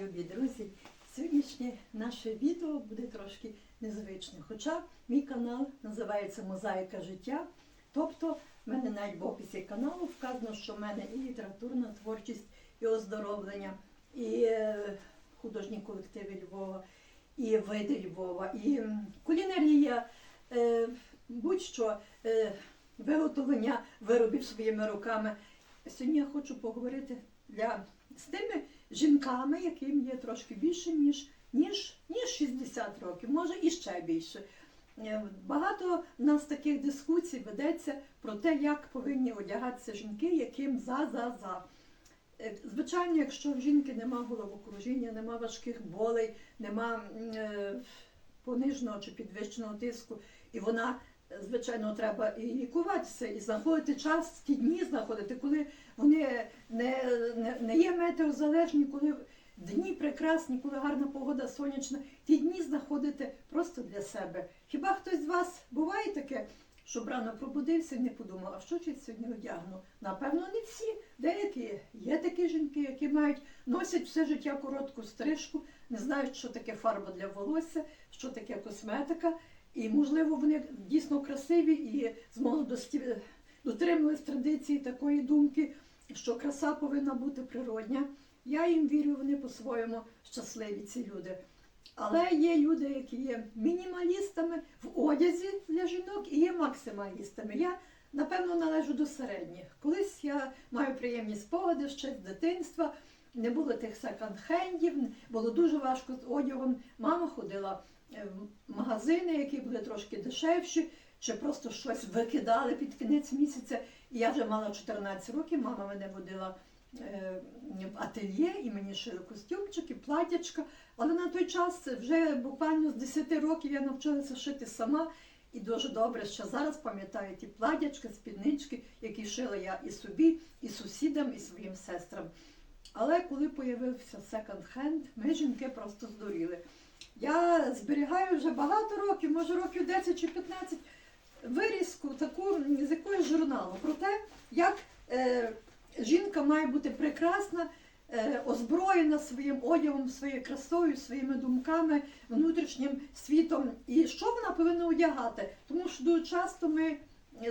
Любі друзі, сьогоднішнє наше відео буде трошки незвичне. Хоча мій канал називається Мозаїка життя. Тобто, в мене навіть в описі каналу вказано, що в мене і літературна творчість, і оздоровлення, і е, художні колективи Львова, і види Львова, і кулінарія, е, будь-що е, виготовлення виробів своїми руками. Сьогодні я хочу поговорити для, з тими жінками, яким є трошки більше, ніж, ніж, ніж 60 років, може і ще більше. Е, Багато в нас таких дискусій ведеться про те, як повинні одягатися жінки, яким за-за-за. Е, Звичайно, якщо в жінки нема головокружіння, нема важких болей, нема е, пониженого чи підвищеного тиску, і вона, звичайно, треба і лікуватися, і знаходити час, ті дні знаходити, коли вони не, не, не є метеозалежні, коли дні прекрасні, коли гарна погода сонячна, ті дні знаходити просто для себе. Хіба хтось з вас буває таке, щоб рано пробудився і не подумав, а що ж я сьогодні одягну? Напевно, не всі. Деякі є такі жінки, які мають носять все життя коротку стрижку, не знають, що таке фарба для волосся, що таке косметика. І, можливо, вони дійсно красиві і з молодості е, дотримались традиції такої думки, що краса повинна бути природня. Я їм вірю, вони по-своєму щасливі, ці люди. Але є люди, які є мінімалістами в одязі для жінок і є максималістами. Я, напевно, належу до середніх. Колись я маю приємні спогади ще з дитинства. Не було тих секонд-хендів, було дуже важко з одягом. Мама ходила магазини, які були трошки дешевші, чи просто щось викидали під кінець місяця. І я вже мала 14 років, мама мене водила е, в ательє і мені шили костюмчики, платячка. Але на той час вже буквально з 10 років я навчилася шити сама. І дуже добре, що зараз пам'ятаю ті платячки, спіднички, які шила я і собі, і сусідам, і своїм сестрам. Але коли появився секонд-хенд, ми жінки просто здуріли. Я зберігаю вже багато років, може років 10 чи 15, вирізку таку з якогось журналу про те, як е, жінка має бути прекрасна, е, озброєна своїм одягом, своєю красою, своїми думками, внутрішнім світом. І що вона повинна одягати? Тому що дуже часто ми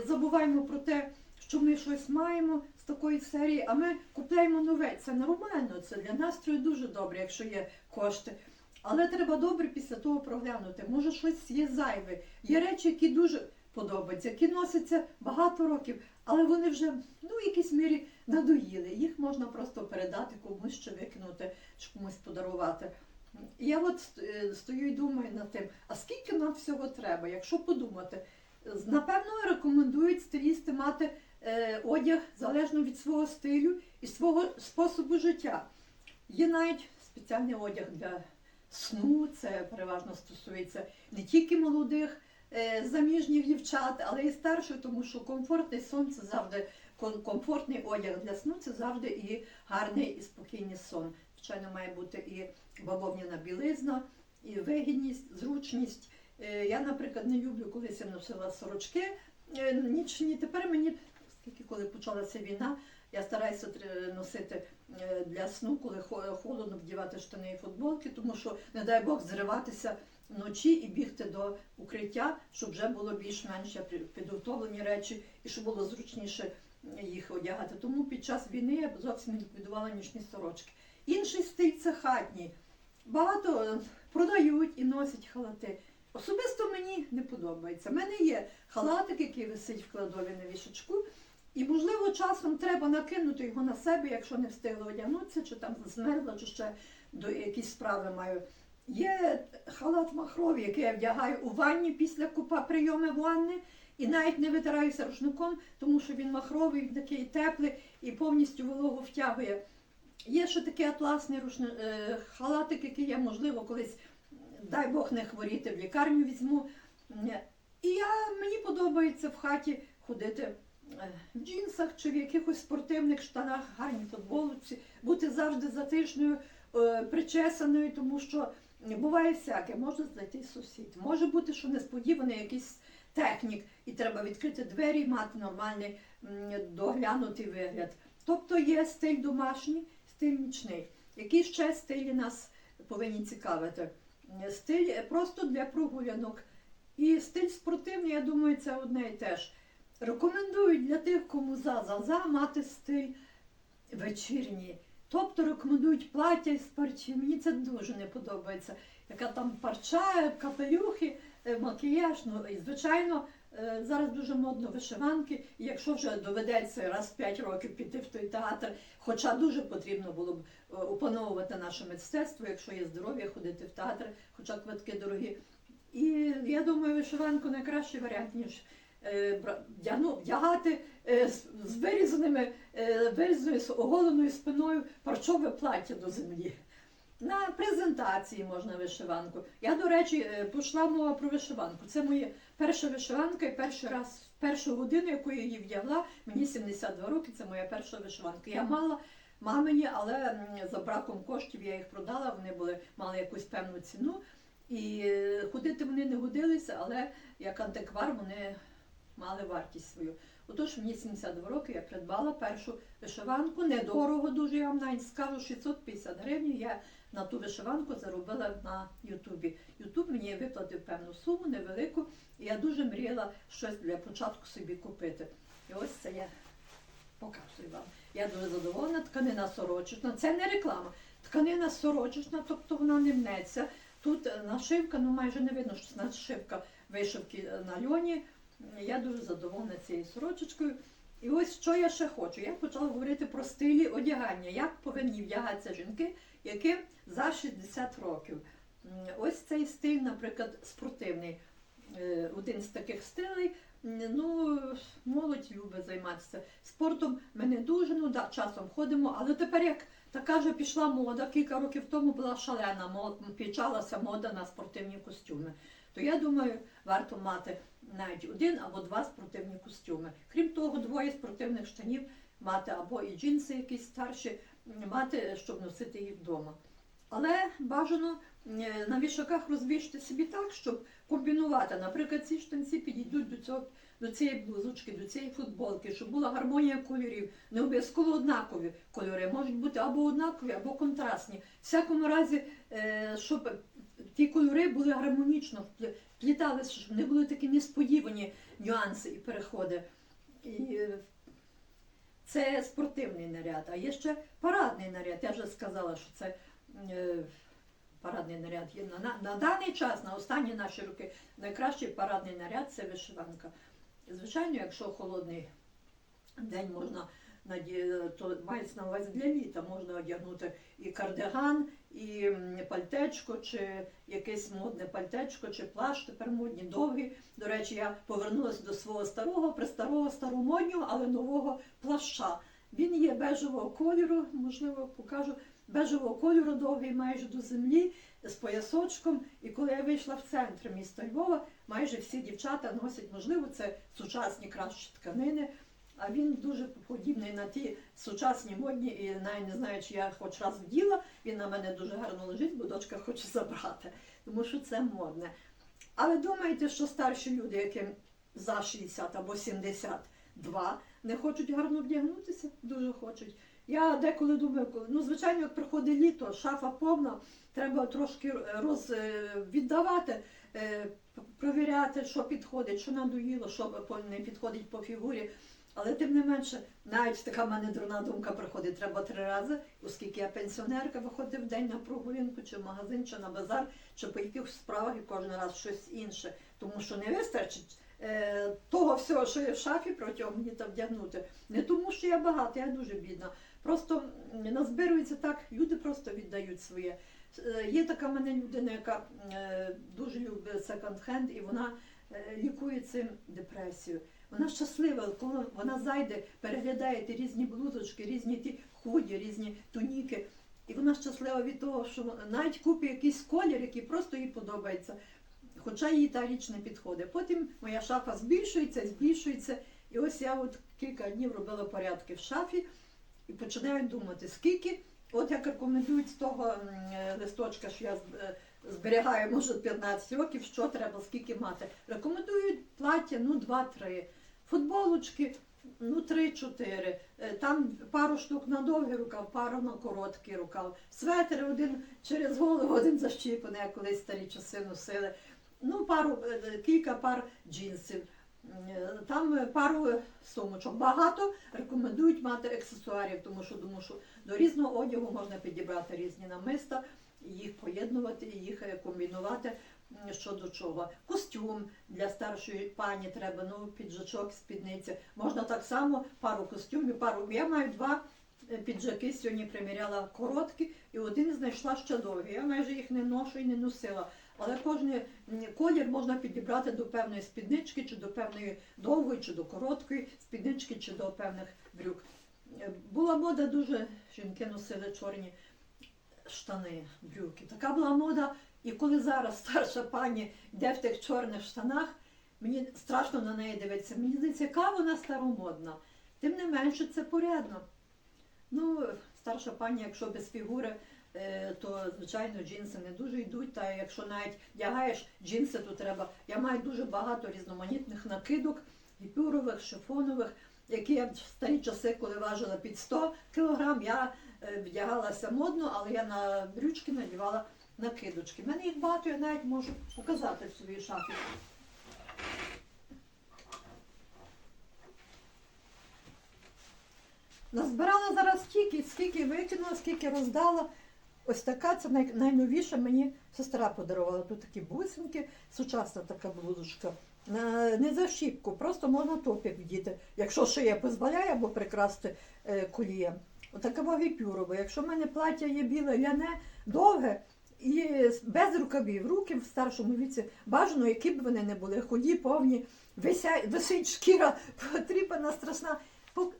забуваємо про те, що ми щось маємо з такої серії, а ми купляємо нове. Це нормально, це для настрою дуже добре, якщо є кошти. Але треба добре після того проглянути. Може, щось є зайве. Є речі, які дуже подобаються, які носяться багато років, але вони вже ну, в якійсь мірі надоїли. Їх можна просто передати комусь чи викинути, чи комусь подарувати. Я от е, стою і думаю над тим, а скільки нам всього треба, якщо подумати. Напевно, рекомендують стилісти мати е, одяг залежно від свого стилю і свого способу життя. Є навіть спеціальний одяг для сну, це переважно стосується не тільки молодих е, заміжніх дівчат, але й старших, тому що комфортний сон це завжди комфортний одяг для сну, це завжди і гарний і спокійний сон. Звичайно, має бути і бавовняна білизна, і вигідність, зручність. Е, Я, наприклад, не люблю, колись я носила сорочки е, нічні. Тепер мені, оскільки коли почалася війна, я стараюся носити е, для сну, коли холодно вдівати штани і футболки, тому що, не дай Бог, зриватися вночі і бігти до укриття, щоб вже було більш-менш підготовлені речі і щоб було зручніше їх одягати. Тому під час війни я зовсім не ліквідувала нічні сорочки. Інший стиль це хатній. Багато е, продають і носять халати. Особисто мені не подобається. У мене є халатик, який висить в кладові на вішачку, і, можливо, часом треба накинути його на себе, якщо не встигла одягнутися, чи там змерзла, чи ще до якісь справи маю. Є халат махровий, який я вдягаю у ванні після купа прийоми ванни, і навіть не витираюся рушником, тому що він махровий, він такий теплий і повністю вологу втягує. Є ще такий атласний рушни... е, халатик, який я, можливо, колись, дай Бог не хворіти, в лікарню візьму. І я, мені подобається в хаті ходити в джинсах чи в якихось спортивних штанах, гарній футболці, бути завжди затишною, е, причесаною, тому що буває всяке, може зайти сусід, може бути, що несподіваний якийсь технік, і треба відкрити двері і мати нормальний доглянутий вигляд. Тобто є стиль домашній, стиль нічний. Які ще стилі нас повинні цікавити? Стиль просто для прогулянок. І стиль спортивний, я думаю, це одне і те ж. Рекомендую для тих, кому за, за, за мати стиль вечірній. Тобто рекомендують плаття із парчі. Мені це дуже не подобається. Яка там парча, капелюхи, е, макіяж. Ну, і, звичайно, е, зараз дуже модно вишиванки. І якщо вже доведеться раз в 5 років піти в той театр, хоча дуже потрібно було б е, опановувати наше мистецтво, якщо є здоров'я, ходити в театр, хоча квитки дорогі. І я думаю, вишиванку найкращий варіант, ніж вдягати е, з, з вирізаними, е, вирізаною з оголеною спиною парчове плаття до землі. На презентації можна вишиванку. Я, до речі, е, пішла мова про вишиванку. Це моя перша вишиванка і перший раз, першу годину, яку я її вдягла, мені 72 роки, це моя перша вишиванка. Я мала мамині, але за браком коштів я їх продала, вони були, мали якусь певну ціну. І е, ходити вони не годилися, але як антиквар вони мали вартість свою. Отож, мені 72 роки я придбала першу вишиванку. Недорого дуже, я вам навіть скажу, 650 гривень. Я на ту вишиванку заробила на Ютубі. Ютуб мені виплатив певну суму, невелику, і я дуже мріяла щось для початку собі купити. І ось це я показую вам. Я дуже задоволена, тканина сорочечна. Це не реклама. Тканина сорочечна, тобто вона не мнеться. Тут е, нашивка, ну майже не видно, що нашивка вишивки е, на льоні. Я дуже задоволена цією сорочечкою. І ось що я ще хочу. Я почала говорити про стилі одягання, як повинні вдягатися жінки, яким за 60 років. Ось цей стиль, наприклад, спортивний. Е, Один з таких стилей. Ну, молодь любить займатися спортом. Ми не дуже, ну да, часом ходимо, але тепер як така вже пішла мода, кілька років тому була шалена, почалася мода на спортивні костюми. То я думаю, варто мати навіть один або два спортивні костюми. Крім того, двоє спортивних штанів мати або і джинси якісь старші, мати, щоб носити їх вдома. Але бажано на вішаках розвішити собі так, щоб комбінувати. Наприклад, ці штанці підійдуть до цього. До цієї блузочки, до цієї футболки, щоб була гармонія кольорів, не обов'язково однакові кольори, можуть бути або однакові, або контрастні. В всякому разі, е, щоб ті кольори були гармонічно вплі- впліталися, щоб не були такі несподівані нюанси і переходи. І е, це спортивний наряд, а є ще парадний наряд. Я вже сказала, що це е, парадний наряд є на, на, на даний час, на останні наші роки, найкращий парадний наряд це вишиванка. Звичайно, якщо холодний день можна наді- то мається на увазі для літа, можна одягнути і кардиган, і пальтечко, чи якесь модне пальтечко, чи плащ, тепер модні довгі. До речі, я повернулася до свого старого, престарого старомоднього, але нового плаща. Він є бежевого кольору, можливо, покажу. Бежевого кольору довгий майже до землі з поясочком. І коли я вийшла в центр міста Львова, майже всі дівчата носять, можливо, це сучасні кращі тканини. А він дуже подібний на ті сучасні модні, і навіть не знаю, чи я хоч раз вділа, він на мене дуже гарно лежить, бо дочка хоче забрати, тому що це модне. Але думаєте, що старші люди, яким за 60 або 72, не хочуть гарно вдягнутися? Дуже хочуть. Я деколи думаю, ну звичайно, як приходить літо, шафа повна, треба трошки роз, е, віддавати, е, провіряти, що підходить, що надоїло, що не підходить по фігурі. Але тим не менше, навіть така в мене дурна думка приходить, треба три рази, оскільки я пенсіонерка, виходить в день на прогулянку, чи в магазин, чи на базар, чи по якихось справах і кожен раз щось інше. Тому що не вистачить е, того всього, що є в шафі протягом літа вдягнути. Не тому, що я багата, я дуже бідна. Просто назбирується так, люди просто віддають своє. Е, Є така в мене людина, яка е, дуже любить секонд-хенд, і вона е, лікує цим депресію. Вона щаслива, коли вона зайде, переглядає ті різні блузочки, різні ті худі, різні туніки. І вона щаслива від того, що навіть купить якийсь колір, який просто їй подобається, хоча їй та річ не підходить. Потім моя шафа збільшується, збільшується. І ось я от кілька днів робила порядки в шафі і починаю думати, скільки, от як рекомендують з того е, листочка, що я з- е, зберігаю, може, 15 років, що треба, скільки мати. Рекомендують плаття, ну, 2-3. Футболочки, ну, 3-4. Е, Там пару штук на довгий рукав, пару на короткий рукав. Светри один через голову, один защіпаний, як колись старі часи носили. Ну, пару, е, кілька пар джинсів. Е, Там е, пару е, сумочок. Багато рекомендують мати аксесуарів, тому що думаю, що до різного одягу можна підібрати різні намиста, їх поєднувати, їх е, комбінувати м, що до чого. Костюм для старшої пані треба, ну, піджачок, спідниця. Можна так само пару костюмів, пару. Я маю два е, піджаки сьогодні приміряла короткі, і один знайшла ще довгий. Я майже їх не ношу і не носила. Але кожен колір можна підібрати до певної спіднички, чи до певної довгої, чи до короткої спіднички, чи до певних брюк. Е, Була мода дуже, жінки носили чорні штани, брюки. Така була мода. І коли зараз старша пані йде в тих чорних штанах, мені страшно на неї дивитися. Мені здається, яка вона старомодна. Тим не менше, це порядно. Ну, старша пані, якщо без фігури, е, то звичайно джинси не дуже йдуть. Та якщо навіть вдягаєш джинси, то треба. Я маю дуже багато різноманітних накидок, гіпюрових, шифонових, які я в старі часи, коли важила під 100 кг, я вдягалася модно, але я на брючки надівала накидочки. У мене їх багато, я навіть можу показати в своїй шафі. Назбирала зараз стільки, скільки викинула, скільки роздала. Ось така це най, найновіша мені сестра подарувала. Тут такі бусинки, сучасна така блузочка. Не за щіпку, просто можна топік вдіти. Якщо шия дозволяє або прикрасти е, колієм. Отаке вагіпюрове. Якщо в мене плаття є біле, ляне, довге і без рукавів, руки в старшому віці бажано, які б вони не були, ході, повні, вися, висить шкіра потріпана, страшна.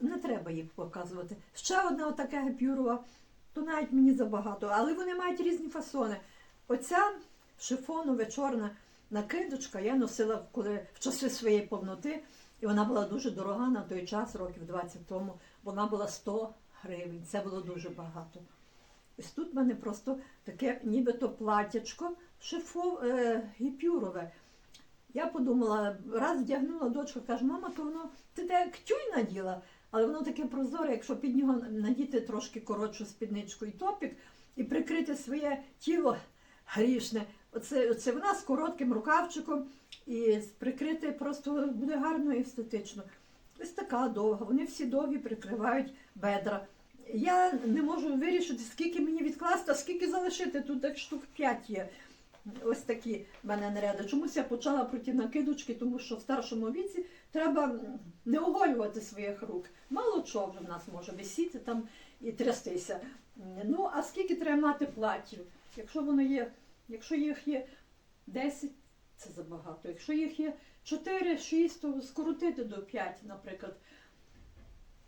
Не треба їх показувати. Ще одна отака гіпюрова, то навіть мені забагато, але вони мають різні фасони. Оця шифонова чорна накидочка я носила коли в часи своєї повноти, і вона була дуже дорога на той час, років 20 тому. Вона була 100 гривень. Це було дуже багато. Ось тут в мене просто таке нібито платячко шифов, е, гіпюрове. Я подумала, раз вдягнула дочку, каже, мама, то воно ти те ктюй наділа, але воно таке прозоре, якщо під нього надіти трошки коротшу спідничку і топік і прикрити своє тіло грішне. Оце, оце вона з коротким рукавчиком і прикрити просто буде гарно і естетично. Така довга. Вони всі довгі прикривають бедра. Я не можу вирішити, скільки мені відкласти, а скільки залишити. Тут так штук 5 є. Ось такі в мене наряди. Чомусь я почала про ті накидочки, тому що в старшому віці треба не оголювати своїх рук. Мало чого вже в нас може висіти там і трястися. Ну, а скільки треба мати платтів? Якщо воно є, якщо їх є 10, це забагато. Якщо їх є 4-6, то скоротити до 5, наприклад.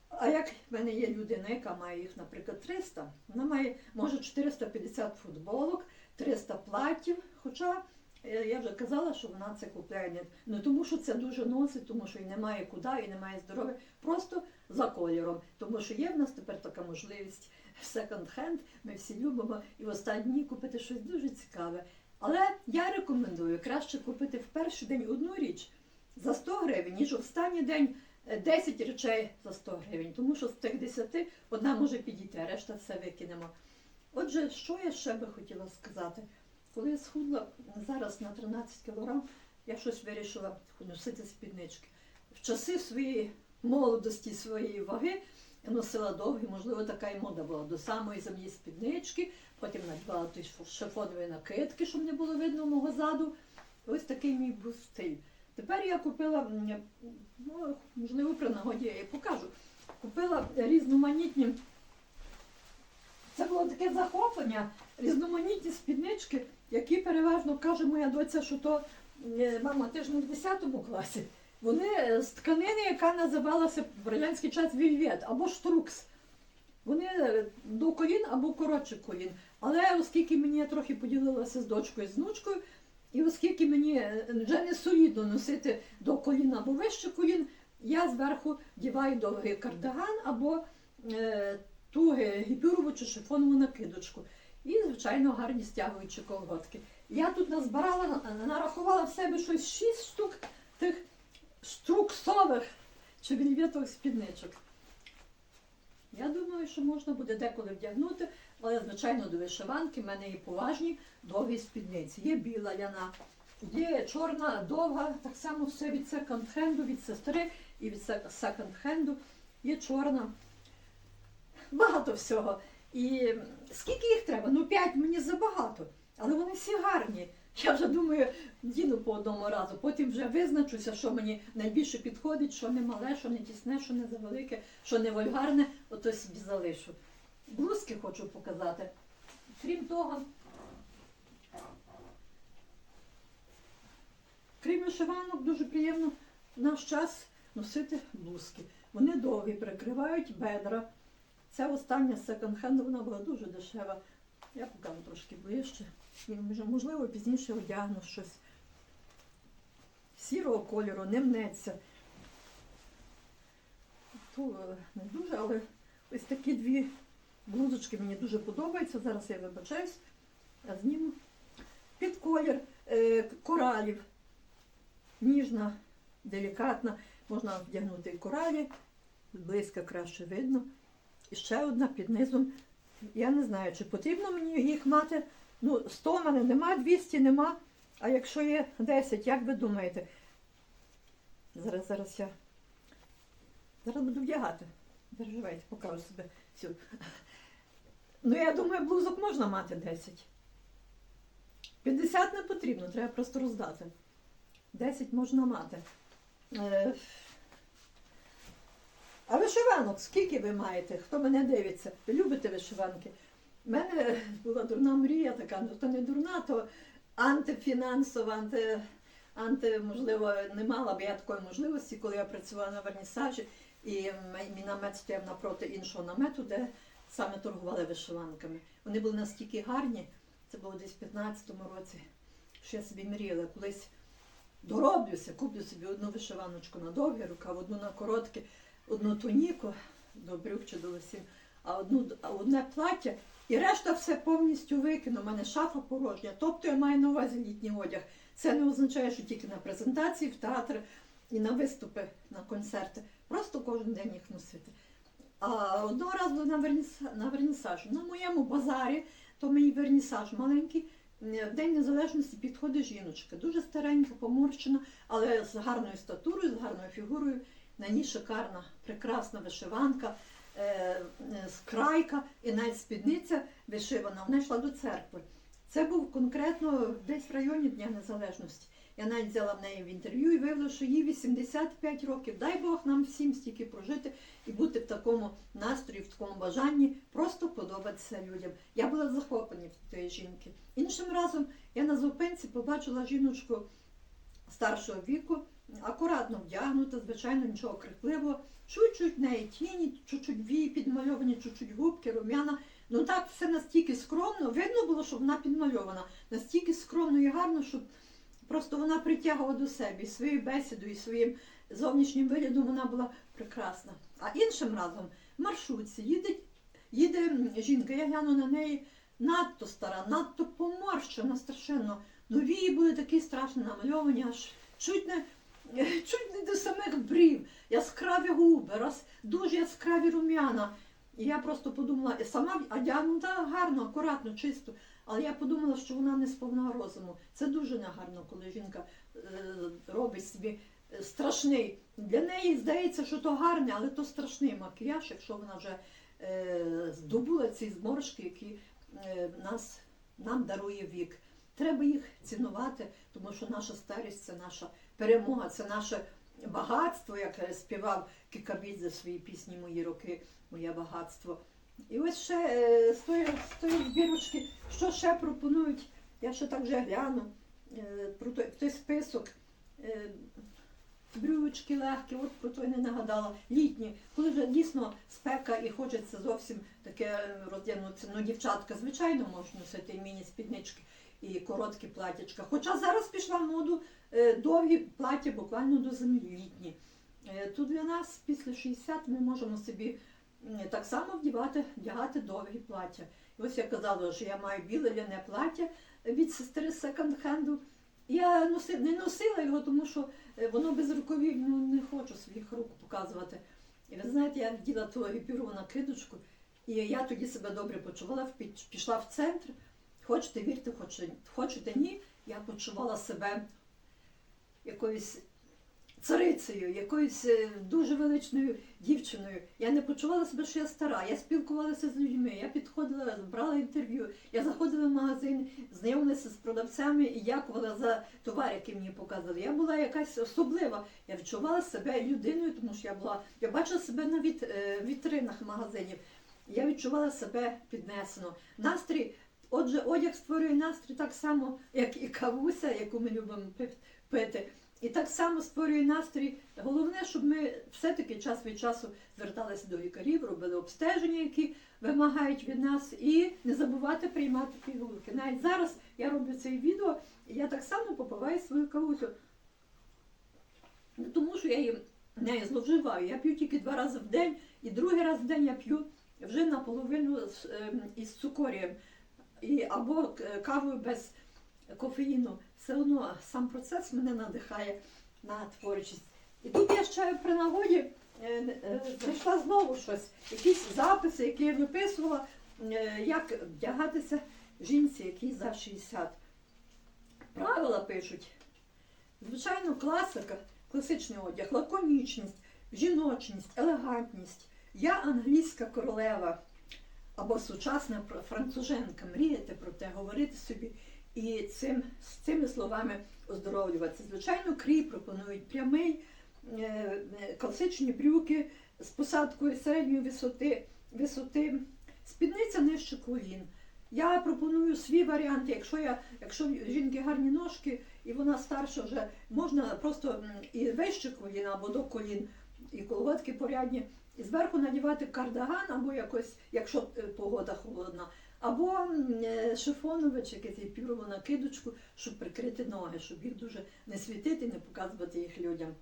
А як в мене є людина, яка має їх, наприклад, 300, вона має, може, 450 футболок, 300 платтів. Хоча е, я вже казала, що вона це купляє не, тому, що це дуже носить, тому що і немає куди, і немає здоров'я, просто за кольором. Тому що є в нас тепер така можливість секонд-хенд, ми всі любимо, і в останні купити щось дуже цікаве. Але я рекомендую краще купити в перший день одну річ за 100 гривень, ніж в останній день е, 10 речей за 100 гривень, тому що з тих 10 одна може підійти, а решта все викинемо. Отже, що я ще би хотіла сказати? Коли я схудла зараз на 13 кг, я щось вирішила носити спіднички. В часи своєї молодості, своєї ваги я носила довгі, можливо, така і мода була до самої землі спіднички, потім надівала шифонові накидки, щоб не було видно мого заду. Ось такий мій був стиль. Тепер я купила, ну, можливо, при нагоді я її покажу. Купила різноманітні. Це було таке захоплення, різноманітні спіднички, які переважно каже моя доця, що то мама, ти не в 10 класі. Вони е, з тканини, яка називалася в радянський час вільвет або штрукс. Вони е, до колін або коротше колін. Але оскільки мені трохи поділилася з дочкою з внучкою, і оскільки мені е, вже не солідно носити до колін або вище колін, я зверху діваю довгий кардиган або е, туги гіпюрову чи шифонову накидочку. І, звичайно, гарні стягуючі колготки. Я тут назбирала, нарахувала в себе щось 6 штук тих струксових чи вільветових спідничок. Я думаю, що можна буде деколи вдягнути, але, звичайно, до вишиванки в мене є поважні довгі спідниці. Є біла ляна, є чорна, довга, так само все від секонд-хенду, від сестри і від секонд-хенду. Є чорна. Багато всього. І скільки їх треба? Ну, п'ять мені забагато. Але вони всі гарні. Я вже думаю, діну по одному разу. Потім вже визначуся, що мені найбільше підходить, що не мале, що не тісне, що не завелике, що не вульгарне, ото собі залишу. Блузки хочу показати. Крім того, крім вишиванок, дуже приємно наш час носити блузки. Вони довгі, прикривають бедра. Ця остання секонд-хенд, вона була дуже дешева. Я покажу трошки ближче. Можливо, пізніше одягну щось сірого кольору, не мнеться. То е, не дуже, але ось такі дві блузочки мені дуже подобаються. Зараз я вибачаюсь, а зніму. Під колір е, коралів. Ніжна, делікатна. Можна вдягнути коралі, близько краще видно. І ще одна під низом. Я не знаю, чи потрібно мені їх мати. Ну, 100 в мене нема, 200 нема. А якщо є 10, як ви думаєте? Зараз, зараз я. Зараз буду вдягати. Переживайте, покажу себе всю. Ну, я думаю, блузок можна мати 10. 50 не потрібно, треба просто роздати. 10 можна мати. Е, А вишиванок, скільки ви маєте? Хто мене дивиться? Ви любите вишиванки? У мене була дурна мрія така, ну то не дурна, то антифінансова, анти, анти, можливо, не мала б я такої можливості, коли я працювала на вернісажі, і мій намет стояв напроти іншого намету, де саме торгували вишиванками. Вони були настільки гарні, це було десь в 15-му році, що я собі мріяла колись дороблюся, куплю собі одну вишиваночку на довгі рукав, одну на короткі, одну туніку до брюк чи до лосін, а одну одне плаття, і решта все повністю викину. У мене шафа порожня. Тобто я маю на увазі літній одяг. Це не означає, що тільки на презентації, в театр і на виступи, на концерти. Просто кожен день їх носити. А одного разу на, верніса, на моєму базарі, то мій вернісаж маленький. В День Незалежності підходить жіночка, дуже старенька, поморщена, але з гарною статурою, з гарною фігурою. На ній шикарна, прекрасна вишиванка, скрайка і навіть спідниця вишивана. Вона йшла до церкви. Це був конкретно десь в районі Дня Незалежності. Я навіть взяла в неї в інтерв'ю і виявила, що їй 85 років. Дай Бог нам всім стільки прожити і бути в такому настрої, в такому бажанні, просто подобатися людям. Я була захоплена від тієї жінки. Іншим разом я на зупинці побачила жіночку старшого віку, акуратно вдягнута, звичайно, нічого крикливого. Чуть-чуть в неї тіні, чуть-чуть вії підмальовані, чуть-чуть губки, рум'яна. Ну так все настільки скромно. Видно було, що вона підмальована. Настільки скромно і гарно, щоб просто вона притягувала до себе і своєю бесідою, і своїм зовнішнім виглядом вона була прекрасна. А іншим разом в маршрутці їде, їде жінка, я гляну на неї надто стара, надто поморщена страшенно. Ну вії були такі страшно намальовані, аж чуть не, чуть не до самих брів, яскраві губи, роз, дуже яскраві рум'яна. І я просто подумала, і сама одягнута гарно, акуратно, чисто. Але я подумала, що вона не сповна розуму. Це дуже негарно, коли жінка е, робить собі е, страшний. Для неї здається, що то гарне, але то страшний макіяж, якщо вона вже е, здобула ці зморшки, які е, нас, нам дарує вік. Треба їх цінувати, тому що наша старість це наша перемога, це наше багатство, як співав Кікабідзе в своїй пісні Мої роки, моє багатство. І ось ще е, з тої, збірочки, що ще пропонують, я ще так вже гляну е, про той, той список. Е, брючки легкі, от про той не нагадала, літні, коли вже дійсно спека і хочеться зовсім таке роздягнутися. Ну, дівчатка, звичайно, можуть носити міні-спіднички і короткі платячка. Хоча зараз пішла в моду е, довгі плаття буквально до землі літні. Е, Тут для нас після 60 ми можемо собі так само вдівати, вдягати довгі плаття. І ось я казала, що я маю біле ляне плаття від сестри секонд-хенду. Я носи, не носила його, тому що е, воно без рукавів, ну не хочу своїх рук показувати. І ви знаєте, я вділа ту гіпюрову накидочку, і я тоді себе добре почувала, пішла в центр. Хочете вірте, хочете, ні. Я почувала себе якоюсь царицею, якоюсь е, дуже величною дівчиною. Я не почувала себе, що я стара. Я спілкувалася з людьми, я підходила, брала інтерв'ю, я заходила в магазин, знайомилася з продавцями і дякувала за товар, який мені показували. Я була якась особлива. Я відчувала себе людиною, тому що я була. Я бачила себе на е, вітринах магазинів. Я відчувала себе піднесено. Настрій, отже, одяг створює настрій так само, як і кавуся, яку ми любимо пити. І так само створює настрій. Головне, щоб ми все-таки час від часу зверталися до лікарів, робили обстеження, які вимагають від нас, і не забувати приймати пігулки. Навіть зараз я роблю це відео, і я так само попиваю свою кавусю. Не тому, що я їм нею зловживаю. Я п'ю тільки два рази в день, і другий раз в день я п'ю вже наполовину ем, із цукорієм. І, або кавою без кофеїну. Все одно сам процес мене надихає на творчість. І тут я ще при нагоді е, е, знайшла знову щось, якісь записи, які я виписувала, е, як вдягатися жінці, якій за 60. Правила пишуть. Звичайно, класика, класичний одяг, лаконічність, жіночність, елегантність. Я англійська королева або сучасна француженка. Мріяти про те, говорити собі і цим, з цими словами оздоровлюватися. Звичайно, крій пропонують прямий, е, класичні брюки з посадкою середньої висоти, висоти спідниця нижче колін. Я пропоную свій варіант, якщо я, якщо жінки гарні ножки і вона старша вже, можна просто і вище колін або до колін, і колготки порядні, і зверху надівати кардаган або якось, якщо е, погода холодна, або е, шифонове чи якесь пюрову накидочку, щоб прикрити ноги, щоб їх дуже не світити, не показувати їх людям.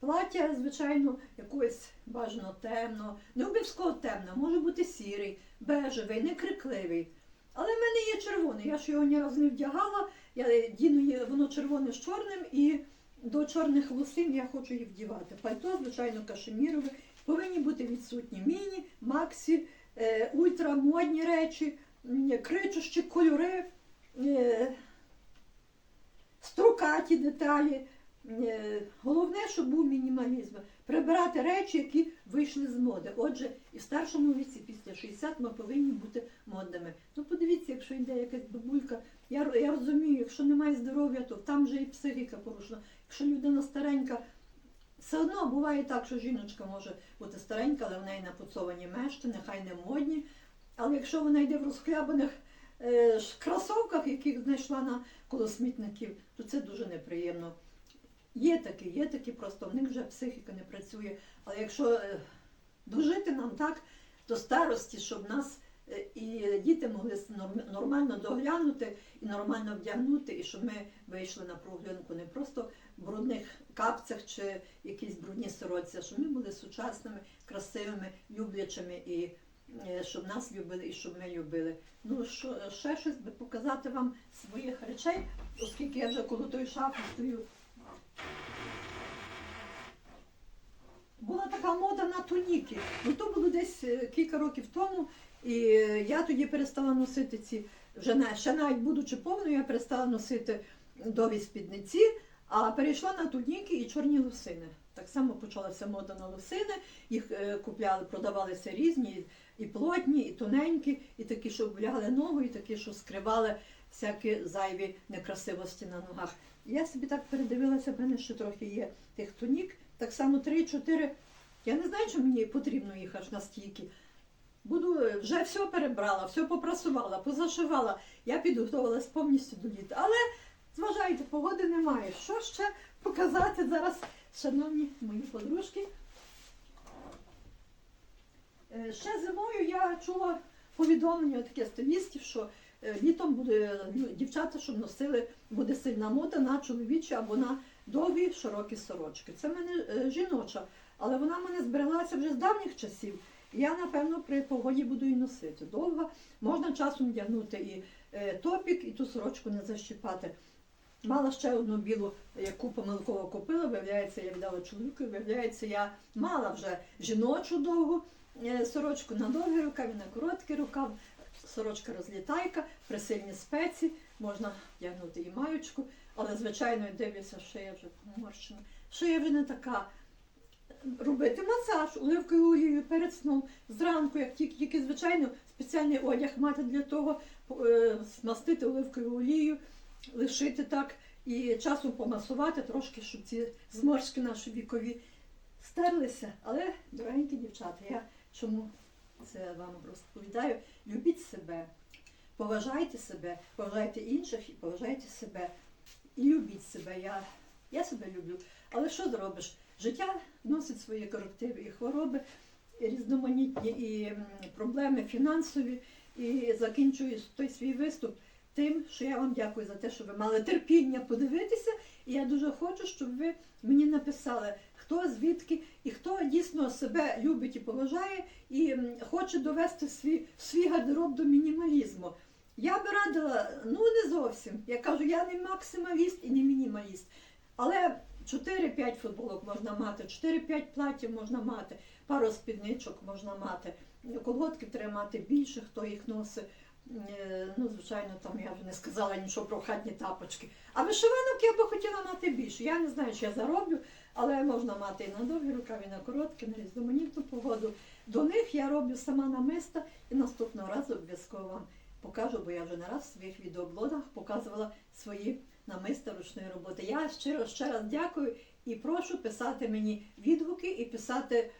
Плаття, звичайно, якогось бажано темно, не обов'язково темно, може бути сірий, бежевий, не крикливий. Але в мене є червоний, я ж його ні разу не вдягала, я діну воно червоне з чорним і до чорних лосин я хочу їх вдівати. Пальто, звичайно, кашемірове, повинні бути відсутні міні, максі, е, ультрамодні речі, кричущі кольори, е, строкаті деталі. Е, Головне, щоб був мінімалізм. Прибирати речі, які вийшли з моди. Отже, і в старшому віці, після 60, ми повинні бути модними. Ну, подивіться, якщо йде якась бабулька, я, я розумію, якщо немає здоров'я, то там вже і психіка порушена. Якщо людина старенька, все одно буває так, що жіночка може бути старенька, але в неї напуцовані мешти, нехай не модні. Але якщо вона йде в розхлябаних е, кросовках, яких знайшла на коло смітників, то це дуже неприємно. Є такі, є такі, просто в них вже психіка не працює. Але якщо е, дожити нам так до старості, щоб нас е, і діти могли нормально доглянути і нормально вдягнути, і щоб ми вийшли на прогулянку не просто брудних капцях чи якісь брудні сорочці, щоб ми були сучасними, красивими, люблячими і е, щоб нас любили і щоб ми любили. Ну що ще щось би показати вам своїх речей, оскільки я вже коло тої шафи стою. Була така мода на туніки. Ну то було десь е, кілька років тому, і е, я тоді перестала носити ці, вже ще навіть будучи повною, я перестала носити довгі спідниці, а перейшла на туніки і чорні лосини. Так само почалася мода на лосини, їх е, купляли, продавалися різні, і плотні, і тоненькі, і такі, що облягали ногу, і такі, що скривали всякі зайві некрасивості на ногах. Я собі так передивилася, в мене ще трохи є тих тунік, так само 3-4. Я не знаю, чи мені потрібно їх аж настільки. Буду е, вже все перебрала, все попрасувала, позашивала. Я підготувалась повністю до літа. Але зважайте, погоди немає. Що ще показати зараз, шановні мої подружки? Е, Ще зимою я чула повідомлення таке стилістів, що е, літом буде ну, дівчата, щоб носили, буде сильна мода на чоловічі або на довгі широкі сорочки. Це в мене е, жіноча, але вона в мене збереглася вже з давніх часів. Я, напевно, при погоді буду її носити. Довга, можна часом вдягнути і топік, і ту сорочку не защіпати. Мала ще одну білу, яку помилково купила, виявляється, я віддала чоловіку, виявляється, я мала вже жіночу довгу е, сорочку на довгий рукав і на короткий рукав. Сорочка розлітайка, при сильній спеці, можна вдягнути і маючку, але звичайно дивлюся, що я вже поморщена, що я вже не така. Робити масаж оливкою олією перед сном, зранку, як тільки, звичайно, спеціальний одяг мати для того, е, смастити оливкою олією, лишити так і часом помасувати трошки, щоб ці зморшки наші вікові стерлися. Але, дорогенькі дівчата, я чому це вам розповідаю? Любіть себе, поважайте себе, поважайте інших і поважайте себе. І любіть себе. Я, я себе люблю. Але що зробиш? Життя носить свої корективи і хвороби, і різноманітні і проблеми фінансові. І закінчую той свій виступ тим, що я вам дякую за те, що ви мали терпіння подивитися. І я дуже хочу, щоб ви мені написали, хто звідки і хто дійсно себе любить і поважає, і хоче довести свій, свій гардероб до мінімалізму. Я би радила, ну не зовсім. Я кажу, я не максималіст і не мінімаліст. Але 4-5 футболок можна мати, 4-5 платів можна мати, пару спідничок можна мати. Колготків треба мати більше, хто їх носить. Е, Ну, звичайно, там я вже не сказала нічого про хатні тапочки. А вишиванок я би хотіла мати більше. Я не знаю, чи я зароблю, але можна мати і на довгі рукаві, і на короткі, на різноманітну погоду. До них я роблю сама намиста і наступного разу обов'язково вам покажу, бо я вже не раз в своїх відеоблогах показувала свої намиста ручної роботи. Я щиро ще раз дякую і прошу писати мені відгуки і писати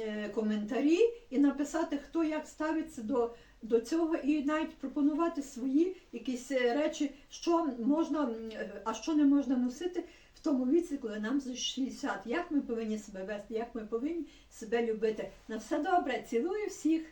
е, коментарі, і написати, хто як ставиться до, до цього, і навіть пропонувати свої якісь е, речі, що можна, е, а що не можна носити в тому віці, коли нам за 60. Як ми повинні себе вести, як ми повинні себе любити. На все добре, цілую всіх.